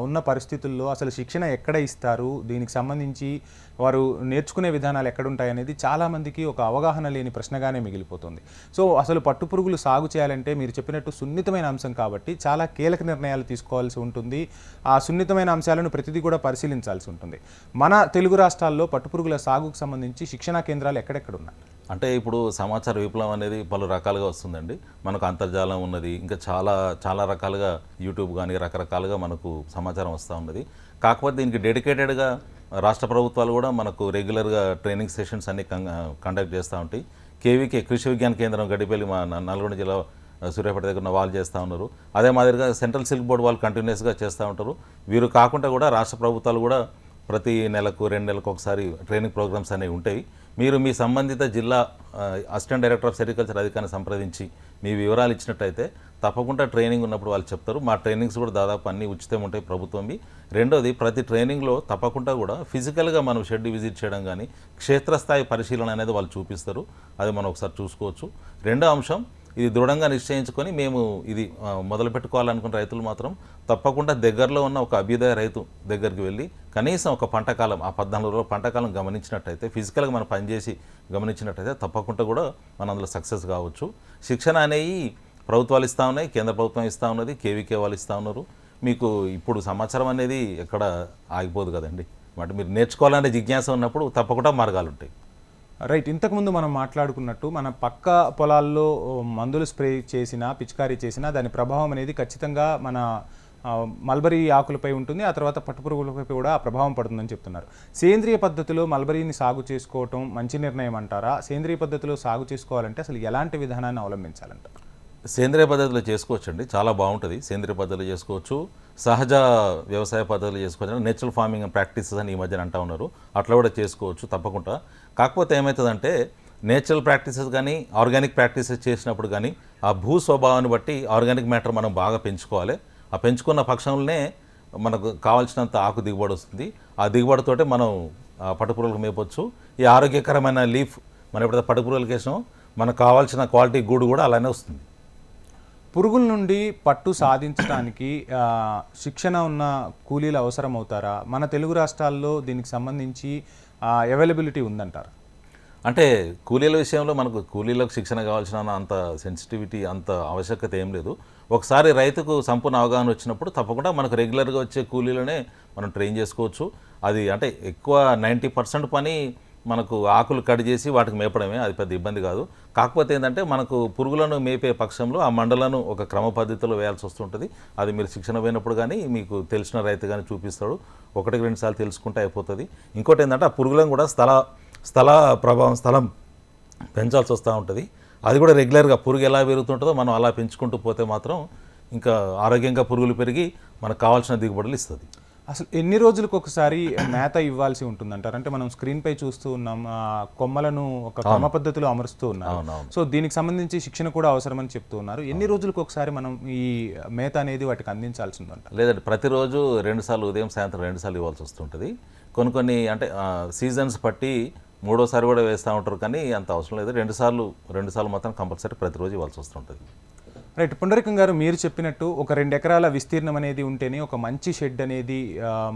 Speaker 1: ఉన్న పరిస్థితుల్లో అసలు శిక్షణ ఎక్కడ ఇస్తారు? దీనికి సంబంధించి వారు నేర్చుకునే విధానాలు ఎక్కడుంటాయనేది చాలామందికి ఒక అవగాహన లేని ప్రశ్నగానే మిగిలిపోతుంది. సో అసలు పట్టు పురుగులు సాగు చేయాలంటే మీరు చెప్పినట్టు సున్నితమైన అంశం కాబట్టి చాలా కీలక నిర్ణయాలు తీసుకోవాల్సి ఉంటుంది. ఆ సున్నితమైన అంశాలను ప్రతిదీ కూడా పరిశీలించాల్సి ఉంటుంది. మన తెలుగు రాష్ట్రాల్లో పట్టుపురుగుల సాగుకు సంబంధించి శిక్షణా కేంద్రాలు ఎక్కడెక్కడ ఉన్నాయి
Speaker 2: అంటే ఇప్పుడు సమాచార విప్లవం అనేది పలు రకాలుగా వస్తుందండి. మనకు అంతర్జాలం ఉన్నది ఇంకా చాలా చాలా రకాలుగా యూట్యూబ్ కానీ రకరకాలుగా మనకు సమాచారం వస్తూ ఉన్నది. కాకపోతే దీనికి డెడికేటెడ్గా రాష్ట్ర ప్రభుత్వాలు కూడా మనకు రెగ్యులర్గా ట్రైనింగ్ సెషన్స్ అన్ని కండక్ట్ చేస్తూ ఉంటాయి. కేవీకే కృషి విజ్ఞాన కేంద్రం గడిపేలి మా నల్గొండ జిల్లా సూర్యాపేట దగ్గర ఉన్న వాళ్ళు చేస్తూ ఉన్నారు. అదే మాదిరిగా సెంట్రల్ సిల్క్ బోర్డు వాళ్ళు కంటిన్యూస్గా చేస్తూ ఉంటారు. వీరు కాకుండా కూడా రాష్ట్ర ప్రభుత్వాలు కూడా ప్రతి నెలకు రెండు నెలలకు ఒకసారి ట్రైనింగ్ ప్రోగ్రామ్స్ అనేవి ఉంటాయి. మీరు మీ సంబంధిత జిల్లా అసిస్టెంట్ డైరెక్టర్ ఆఫ్ సెరికల్చర్ అధికారిని సంప్రదించి మీ వివరాలు ఇచ్చినట్టయితే తప్పకుండా ట్రైనింగ్ ఉన్నప్పుడు వాళ్ళు చెప్తారు. మా ట్రైనింగ్స్ కూడా దాదాపు అన్నీ ఉచితం ఉంటాయి ప్రభుత్వంవి రెండోది ప్రతి ట్రైనింగ్లో తప్పకుండా కూడా ఫిజికల్గా మనం షెడ్ విజిట్ చేయడం కానీ క్షేత్రస్థాయి పరిశీలన అనేది వాళ్ళు చూపిస్తారు. అది మనం ఒకసారి చూసుకోవచ్చు. రెండో అంశం ఇది దృఢంగా నిశ్చయించుకొని మేము ఇది మొదలు పెట్టుకోవాలనుకున్న రైతులు మాత్రం తప్పకుండా దగ్గరలో ఉన్న ఒక అభ్యుదయ రైతు దగ్గరికి వెళ్ళి కనీసం ఒక పంటకాలం ఆ పద్నాలుగు రోజుల పంటకాలం గమనించినట్టయితే ఫిజికల్గా మనం పనిచేసి గమనించినట్టయితే తప్పకుండా కూడా మనం అందులో సక్సెస్ కావచ్చు. శిక్షణ అనేవి ప్రభుత్వాలు ఇస్తూ ఉన్నాయి కేంద్ర ప్రభుత్వం ఇస్తూ ఉన్నది కేవీకే వాళ్ళు ఇస్తూ ఉన్నారు. మీకు ఇప్పుడు సమాచారం అనేది ఎక్కడ ఆగిపోదు కదండి. అంటే మీరు నేర్చుకోవాలనే జిజ్ఞాస ఉన్నప్పుడు తప్పకుండా మార్గాలు ఉంటాయి.
Speaker 1: రైట్ ఇంతకుముందు మనం మాట్లాడుకున్నట్టు మన పక్క పొలాల్లో మందులు స్ప్రే చేసినా పిచికారీ చేసినా దాని ప్రభావం అనేది ఖచ్చితంగా మన మల్బరీ ఆకులపై ఉంటుంది. ఆ తర్వాత పట్టుపురుగులపై కూడా ఆ ప్రభావం పడుతుందని చెప్తున్నారు. సేంద్రియ పద్ధతిలో మల్బరీని సాగు చేసుకోవటం మంచి నిర్ణయం అంటారా? సేంద్రియ పద్ధతిలో సాగు చేసుకోవాలంటే అసలు ఎలాంటి విధానాన్ని అవలంబించాలంటారు
Speaker 2: సేంద్రియ పద్ధతిలో చేసుకోవచ్చు అండి చాలా బాగుంటుంది. సేంద్రియ పద్ధతిలో చేసుకోవచ్చు. సహజ వ్యవసాయ పద్ధతులు చేసుకోవచ్చు. నేచురల్ ఫార్మింగ్ ప్రాక్టీసెస్ అని ఈ మధ్యన అంటా ఉన్నారు. అట్లా కూడా చేసుకోవచ్చు తప్పకుండా. కాకపోతే ఏమవుతుందంటే నేచురల్ ప్రాక్టీసెస్ కానీ ఆర్గానిక్ ప్రాక్టీసెస్ చేసినప్పుడు కానీ ఆ భూ స్వభావాన్ని బట్టి ఆర్గానిక్ మ్యాటర్ మనం బాగా పెంచుకోవాలి. ఆ పెంచుకున్న పక్షంలోనే మనకు కావాల్సినంత ఆకు దిగుబడి వస్తుంది. ఆ దిగుబడితోటే మనం ఆ పట్టుపురుగులకు మేపొచ్చు. ఈ ఆరోగ్యకరమైన లీఫ్ మనం ఎప్పుడైతే పట్టుపురుగులకు వేసామో మనకు కావాల్సిన క్వాలిటీ గూడు కూడా అలానే వస్తుంది.
Speaker 1: పురుగుల నుండి పట్టు సాధించడానికి శిక్షణ ఉన్న కూలీలు అవసరం అవుతారా మన తెలుగు రాష్ట్రాల్లో దీనికి సంబంధించి అవైలబిలిటీ ఉందంటారు?
Speaker 2: అంటే కూలీల విషయంలో మనకు కూలీలకు శిక్షణ కావాల్సిన అంత సెన్సిటివిటీ అంత ఆవశ్యకత ఏం లేదు. ఒకసారి రైతుకు సంపూర్ణ అవగాహన వచ్చినప్పుడు తప్పకుండా మనకు రెగ్యులర్గా వచ్చే కూలీలనే మనం ట్రైన్ చేసుకోవచ్చు. అది అంటే ఎక్కువ నైంటీ పర్సెంట్ పని మనకు ఆకులు కట్ చేసి వాటికి మేపడమే అది పెద్ద ఇబ్బంది కాదు. కాకపోతే ఏంటంటే మనకు పురుగులను మేపే పక్షంలో ఆ మండలను ఒక క్రమ పద్ధతిలో వేయాల్సి వస్తుంటుంది. అది మీరు శిక్షణ పోయినప్పుడు కానీ మీకు తెలిసిన రైతు కానీ చూపిస్తాడు. ఒకటికి రెండు సార్లు తెలుసుకుంటే అయిపోతుంది. ఇంకోటి ఏంటంటే ఆ పురుగులను కూడా స్థల స్థల ప్రభావం స్థలం పెంచాల్సి వస్తూ ఉంటుంది. అది కూడా రెగ్యులర్గా పురుగు ఎలా పెరుగుతుంటుందో మనం అలా పెంచుకుంటూ పోతే మాత్రం ఇంకా ఆరోగ్యంగా పురుగులు పెరిగి మనకు కావాల్సిన దిగుబడులు ఇస్తుంది.
Speaker 1: అసలు ఎన్ని రోజులకు ఒకసారి మేత ఇవ్వాల్సి ఉంటుందంటారు? అంటే మనం స్క్రీన్ పై చూస్తూ ఉన్నాం ఆ, కొమ్మలను ఒక క్రమ పద్ధతిలో అమరుస్తూ
Speaker 2: అవునవును.
Speaker 1: సో దీనికి సంబంధించి శిక్షణ కూడా అవసరమని చెప్తూ ఉన్నారు. ఎన్ని రోజులకు ఒకసారి మనం ఈ మేత అనేది వాటికి అందించాల్సి ఉందంట
Speaker 2: లేదంటే ప్రతిరోజు రెండుసార్లు ఉదయం సాయంత్రం రెండుసార్లు ఇవ్వాల్సి వస్తుంటుంది. కొన్ని కొన్ని అంటే సీజన్స్ బట్టి మూడోసారి కూడా వేస్తూ ఉంటారు కానీ అంత అవసరం లేదు. రెండుసార్లు రెండుసార్లు మాత్రం కంపల్సరీ ప్రతిరోజు ఇవ్వాల్సి వస్తుంటుంది.
Speaker 1: రైట్ పుండరికం గారు మీరు చెప్పినట్టు ఒక రెండు ఎకరాల విస్తీర్ణం అనేది ఉంటేనే ఒక మంచి షెడ్ అనేది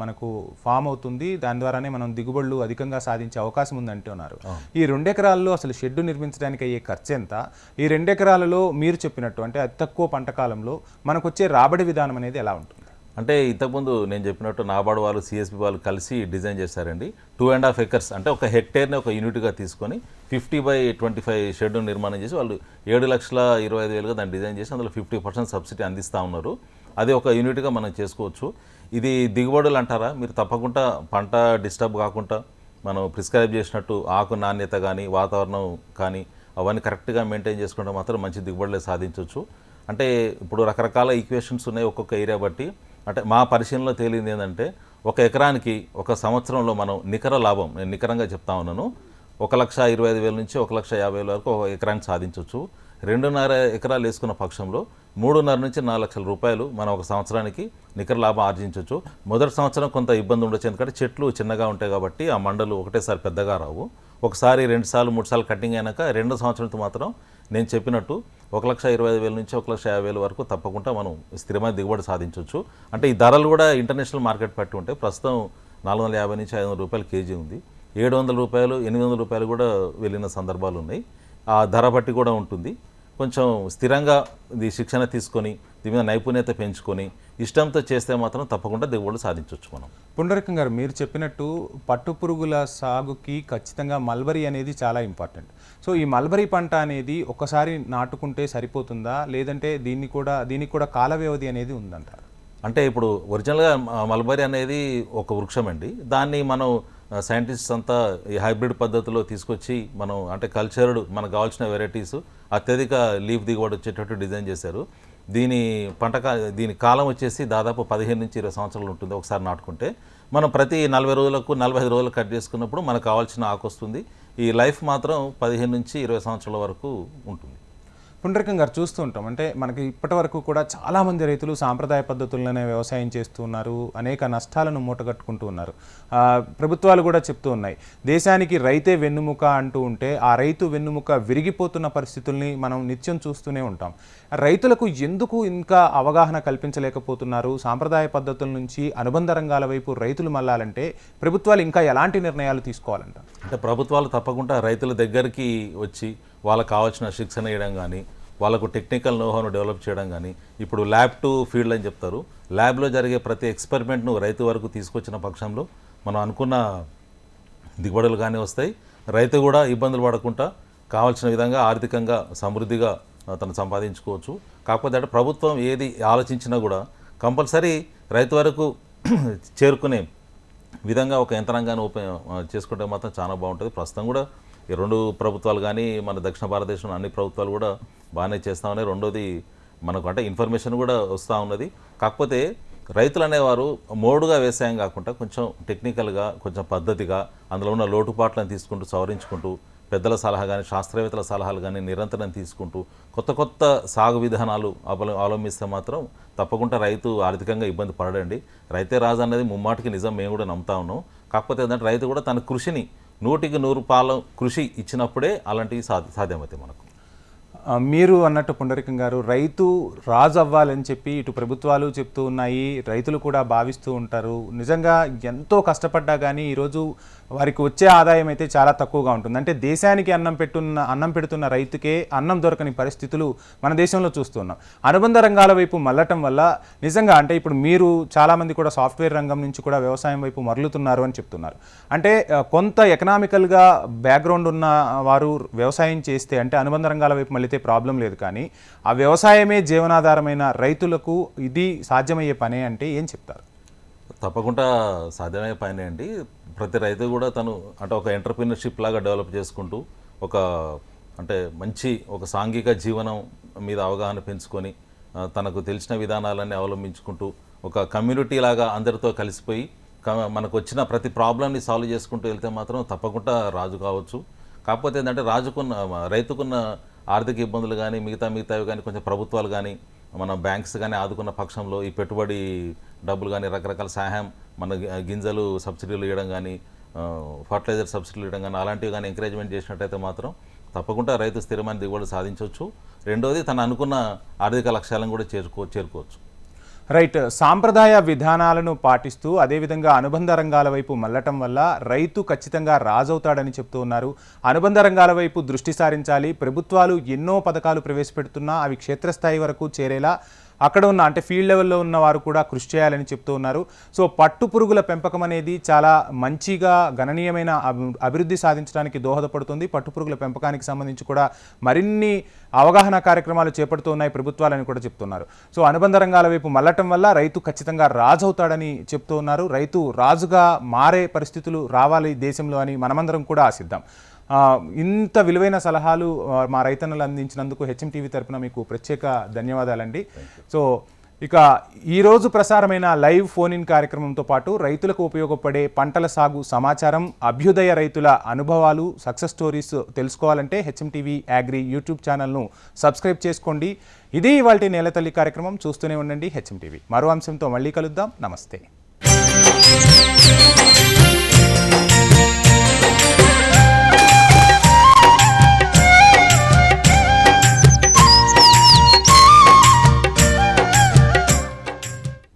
Speaker 1: మనకు ఫామ్ అవుతుంది. దాని ద్వారానే మనం దిగుబడులు అధికంగా సాధించే అవకాశం ఉంది అంటున్నారు ఈ రెండు ఎకరాల్లో అసలు షెడ్ నిర్మించడానికి అయ్యే ఖర్చు ఎంత? ఈ రెండు ఎకరాలలో మీరు చెప్పినట్టు అంటే అతి తక్కువ పంట కాలంలో మనకు వచ్చే రాబడి విధానం అనేది ఎలా ఉంటుంది?
Speaker 2: అంటే ఇంతకుముందు నేను చెప్పినట్టు నాబార్డు వాళ్ళు సిఎస్పి వాళ్ళు కలిసి డిజైన్ చేశారండి. టూ అండ్ హాఫ్ ఎకర్స్ అంటే ఒక హెక్టేర్ని ఒక యూనిట్గా తీసుకొని fifty by twenty five schedule నిర్మాణం చేసి వాళ్ళు ఏడు లక్షల ఇరవై ఐదు వేలుగా దాన్ని డిజైన్ చేసి అందులో ఫిఫ్టీ పర్సెంట్ సబ్సిడీ అందిస్తూ ఉన్నారు. అది ఒక యూనిట్గా మనం చేసుకోవచ్చు. ఇది దిగుబడులు అంటారా? మీరు తప్పకుండా పంట డిస్టర్బ్ కాకుండా మనం ప్రిస్క్రైబ్ చేసినట్టు ఆకు నాణ్యత కానీ వాతావరణం కానీ అవన్నీ కరెక్ట్గా మెయింటైన్ చేసుకుంటే మాత్రం మంచి దిగుబడులే సాధించవచ్చు అంటే ఇప్పుడు రకరకాల ఈక్వేషన్స్ ఉన్నాయి ఒక్కొక్క ఏరియా బట్టి. అంటే మా పరిశీలనలో తేలింది ఏంటంటే ఒక ఎకరానికి ఒక సంవత్సరంలో మనం నికర లాభం నేను నికరంగా చెప్తా ఉన్నాను ఒక లక్ష ఇరవై ఐదు వేల నుంచి ఒక లక్ష యాభై వేల వరకు ఒక ఎకరానికి సాధించవచ్చు రెండున్నర ఎకరాలు వేసుకున్న పక్షంలో మూడున్నర నుంచి నాలుగు లక్షల రూపాయలు మనం ఒక సంవత్సరానికి నికర లాభం ఆర్జించవచ్చు మొదటి సంవత్సరం కొంత ఇబ్బంది ఉండొచ్చు ఎందుకంటే చెట్లు చిన్నగా ఉంటాయి కాబట్టి ఆ మండలు ఒకటేసారి పెద్దగా రావు. ఒకసారి రెండు సార్లు మూడు సార్లు కటింగ్ అయినాక రెండో సంవత్సరంతో మాత్రం నేను చెప్పినట్టు ఒక లక్ష ఇరవై ఐదు వేల నుంచి ఒక లక్ష యాభై వేల వరకు తప్పకుండా మనం స్థిరమైన దిగుబడి సాధించవచ్చు. అంటే ఈ ధరలు కూడా ఇంటర్నేషనల్ మార్కెట్ పట్టి ఉంటాయి ప్రస్తుతం నాలుగు వందల యాభై నుంచి ఐదు వందల రూపాయలు కేజీ ఉంది. ఏడు వందల రూపాయలు ఎనిమిది వందల రూపాయలు కూడా వెళ్ళిన సందర్భాలు ఉన్నాయి. ఆ ధర బట్టి కూడా ఉంటుంది. కొంచెం స్థిరంగా ఇది శిక్షణ తీసుకొని దీని మీద నైపుణ్యత పెంచుకొని ఇష్టంతో చేస్తే మాత్రం తప్పకుండా దిగుబడులు సాధించవచ్చు మనం.
Speaker 1: పుండరకం గారు మీరు చెప్పినట్టు పట్టుపురుగుల సాగుకి ఖచ్చితంగా మల్బరీ అనేది చాలా ఇంపార్టెంట్. సో ఈ మల్బరీ పంట అనేది ఒకసారి నాటుకుంటే సరిపోతుందా? లేదంటే దీన్ని కూడా దీనికి కూడా కాల వ్యవధి అనేది ఉందంటారు?
Speaker 2: అంటే ఇప్పుడు ఒరిజినల్గా మల్బరీ అనేది ఒక వృక్షం అండి. దాన్ని మనం సైంటిస్ట్స్ అంతా ఈ హైబ్రిడ్ పద్ధతిలో తీసుకొచ్చి మనం అంటే కల్చర్డ్ మనకు కావాల్సిన వెరైటీస్ అత్యధిక లీఫ్ దిగుబడి వచ్చేటట్టు డిజైన్ చేశారు. దీని పంట దీని కాలం వచ్చేసి దాదాపు పదిహేను నుంచి ఇరవై సంవత్సరాలు ఉంటుంది. ఒకసారి నాటుకుంటే మనం ప్రతి నలభై రోజులకు నలభై ఐదు రోజులు కట్ చేసుకున్నప్పుడు మనకు కావాల్సిన ఆకు వస్తుంది. ఈ లైఫ్ మాత్రం పదిహేను నుంచి ఇరవై సంవత్సరాల వరకు ఉంటుంది.
Speaker 1: పుండరికం గారు చూస్తూ ఉంటాం. అంటే మనకి ఇప్పటి వరకు కూడా చాలామంది రైతులు సాంప్రదాయ పద్ధతుల్లోనే వ్యవసాయం చేస్తూ ఉన్నారు. అనేక నష్టాలను మూటగట్టుకుంటూ ఉన్నారు. ప్రభుత్వాలు కూడా చెప్తూ ఉన్నాయి. దేశానికి రైతే వెన్నుముక అంటూ ఉంటే ఆ రైతు వెన్నుముక విరిగిపోతున్న పరిస్థితుల్ని మనం నిత్యం చూస్తూనే ఉంటాం. రైతులకు ఎందుకు ఇంకా అవగాహన కల్పించలేకపోతున్నారు? సాంప్రదాయ పద్ధతుల నుంచి అనుబంధ రంగాల వైపు రైతులు మళ్ళాలంటే ప్రభుత్వాలు ఇంకా ఎలాంటి నిర్ణయాలు తీసుకోవాలంట
Speaker 2: అంటే ప్రభుత్వాలు తప్పకుండా రైతుల దగ్గరికి వచ్చి వాళ్ళకి కావాల్సిన శిక్షణ ఇవ్వడం కానీ వాళ్ళకు టెక్నికల్ నోహాను డెవలప్ చేయడం కానీ ఇప్పుడు ల్యాబ్ టు ఫీల్డ్ అని చెప్తారు. ల్యాబ్లో జరిగే ప్రతి ఎక్స్పెరిమెంట్ను రైతు వరకు తీసుకొచ్చిన పక్షంలో మనం అనుకున్న దిగుబడులు కానీ వస్తాయి. రైతు కూడా ఇబ్బందులు పడకుండా కావాల్సిన విధంగా ఆర్థికంగా సమృద్ధిగా తను సంపాదించుకోవచ్చు. కాకపోతే అంటే ప్రభుత్వం ఏది ఆలోచించినా కూడా కంపల్సరీ రైతు వరకు చేరుకునే విధంగా ఒక యంత్రాంగాన్ని ఉప చేసుకుంటే మాత్రం చాలా బాగుంటుంది. ప్రస్తుతం కూడా ఈ రెండు ప్రభుత్వాలు కానీ మన దక్షిణ భారతదేశంలో అన్ని ప్రభుత్వాలు కూడా బాగానే చేస్తూ ఉన్నాయి రెండోది మనకు అంటే ఇన్ఫర్మేషన్ కూడా వస్తూ ఉన్నది. కాకపోతే రైతులు అనేవారు మోడుగా వ్యవసాయం కాకుండా కొంచెం టెక్నికల్గా కొంచెం పద్ధతిగా అందులో ఉన్న లోటుపాట్లను తీసుకుంటూ సవరించుకుంటూ పెద్దల సలహా కానీ శాస్త్రవేత్తల సలహాలు కానీ నిరంతరం తీసుకుంటూ కొత్త కొత్త సాగు విధానాలు అవల అవలంబిస్తే మాత్రం తప్పకుండా రైతు ఆర్థికంగా ఇబ్బంది పడడండి. రైతే రాజు అన్నది ముమ్మాటికి నిజం మేము కూడా నమ్ముతా ఉన్నాం. కాకపోతే ఏంటంటే రైతు కూడా తన కృషిని నూటికి నూరు పాలం కృషి ఇచ్చినప్పుడే అలాంటివి సాధ్య సాధ్యమవుతాయి మనకు.
Speaker 1: మీరు అన్నట్టు పుండరికం గారు రైతు రాజు అవ్వాలని చెప్పి ఇటు ప్రభుత్వాలు చెప్తూ ఉన్నాయి రైతులు కూడా భావిస్తూ ఉంటారు. నిజంగా ఎంతో కష్టపడ్డా కానీ ఈరోజు వారికి వచ్చే ఆదాయం అయితే చాలా తక్కువగా ఉంటుంది. అంటే దేశానికి అన్నం పెట్టున్న అన్నం పెడుతున్న రైతుకే అన్నం దొరకని పరిస్థితులు మన దేశంలో చూస్తున్నాం. అనుబంధ రంగాల వైపు మళ్ళటం వల్ల నిజంగా అంటే ఇప్పుడు మీరు చాలామంది కూడా సాఫ్ట్వేర్ రంగం నుంచి కూడా వ్యవసాయం వైపు మరలుతున్నారు అని చెప్తున్నారు. అంటే కొంత ఎకనామికల్గా బ్యాక్గ్రౌండ్ ఉన్న వారు వ్యవసాయం చేస్తే అంటే అనుబంధ రంగాల వైపు మళ్ళీ ప్రాబ్లం లేదు కానీ ఆ వ్యవసాయమే జీవనాధారమైన రైతులకు ఇది సాధ్యమయ్యే పనే అంటే ఏం చెప్తారు?
Speaker 2: తప్పకుండా సాధ్యమయ్యే పనే అండి. ప్రతి రైతు కూడా తను అంటే ఒక ఎంటర్ప్రినర్షిప్ లాగా డెవలప్ చేసుకుంటూ ఒక అంటే మంచి ఒక సాంఘిక జీవనం మీద అవగాహన పెంచుకొని తనకు తెలిసిన విధానాలన్నీ అవలంబించుకుంటూ ఒక కమ్యూనిటీ లాగా అందరితో కలిసిపోయి మనకు వచ్చిన ప్రతి ప్రాబ్లమ్ని సాల్వ్ చేసుకుంటూ వెళ్తే మాత్రం తప్పకుండా రాజు కావచ్చు. కాకపోతే ఏంటంటే రాజుకున్న రైతుకున్న ఆర్థిక ఇబ్బందులు కానీ మిగతా మిగతావి కానీ కొంచెం ప్రభుత్వాలు కానీ మన బ్యాంక్స్ కానీ ఆదుకున్న పక్షంలో ఈ పెట్టుబడి డబ్బులు కానీ రకరకాల సహాయం మన గింజలు సబ్సిడీలు ఇవ్వడం కానీ ఫర్టిలైజర్ సబ్సిడీలు ఇవ్వడం కానీ అలాంటివి కానీ ఎంకరేజ్మెంట్ చేసినట్టయితే మాత్రం తప్పకుండా రైతు స్థిరమైన దిగుబడి సాధించవచ్చు. రెండోది తను అనుకున్న ఆర్థిక లక్ష్యాలను కూడా చేరుకో చేరుకోవచ్చు.
Speaker 1: రైట్ సాంప్రదాయ విధానాలను పాటిస్తూ అదేవిధంగా అనుబంధ రంగాల వైపు మళ్ళటం వల్ల రైతు ఖచ్చితంగా రాజవుతాడని చెప్తూ ఉన్నారు. అనుబంధ రంగాల వైపు దృష్టి సారించాలి. ప్రభుత్వాలు ఎన్నో పథకాలు ప్రవేశపెడుతున్నా అవి క్షేత్రస్థాయి వరకు చేరేలా అక్కడ ఉన్న అంటే ఫీల్డ్ లెవెల్లో ఉన్న వారు కూడా కృషి చేయాలని చెప్తూ ఉన్నారు. సో పట్టు పురుగుల పెంపకం అనేది చాలా మంచిగా గణనీయమైన అభి- అభివృద్ధి సాధించడానికి దోహదపడుతుంది. పట్టు పురుగుల పెంపకానికి సంబంధించి కూడా మరిన్ని అవగాహన కార్యక్రమాలు చేపడుతూ ఉన్నాయి ప్రభుత్వాలని కూడా చెప్తున్నారు. సో అనుబంధ రంగాల వైపు మళ్ళటం వల్ల రైతు ఖచ్చితంగా రాజు అవుతాడని చెప్తూ ఉన్నారు. రైతు రాజుగా మారే పరిస్థితులు రావాలి దేశంలో అని మనమందరం కూడా ఆశిద్దాం. ఇంత విలువైన సలహాలు మా రైతన్నలు అందించినందుకు హెచ్ఎం టీవీ తరపున మీకు ప్రత్యేక ధన్యవాదాలండి. సో ఇక ఈరోజు ప్రసారమైన లైవ్ ఫోన్ ఇన్ కార్యక్రమంతో పాటు రైతులకు ఉపయోగపడే పంటల సాగు సమాచారం అభ్యుదయ రైతుల అనుభవాలు సక్సెస్ స్టోరీస్ తెలుసుకోవాలంటే హెచ్ఎం టీవీ యాగ్రి యూట్యూబ్ ఛానల్ను సబ్స్క్రైబ్ చేసుకోండి. ఇది ఇవాళ నేలతల్లి కార్యక్రమం. చూస్తూనే ఉండండి హెచ్ఎం టీవీ మరో అంశంతో మళ్ళీ కలుద్దాం. నమస్తే.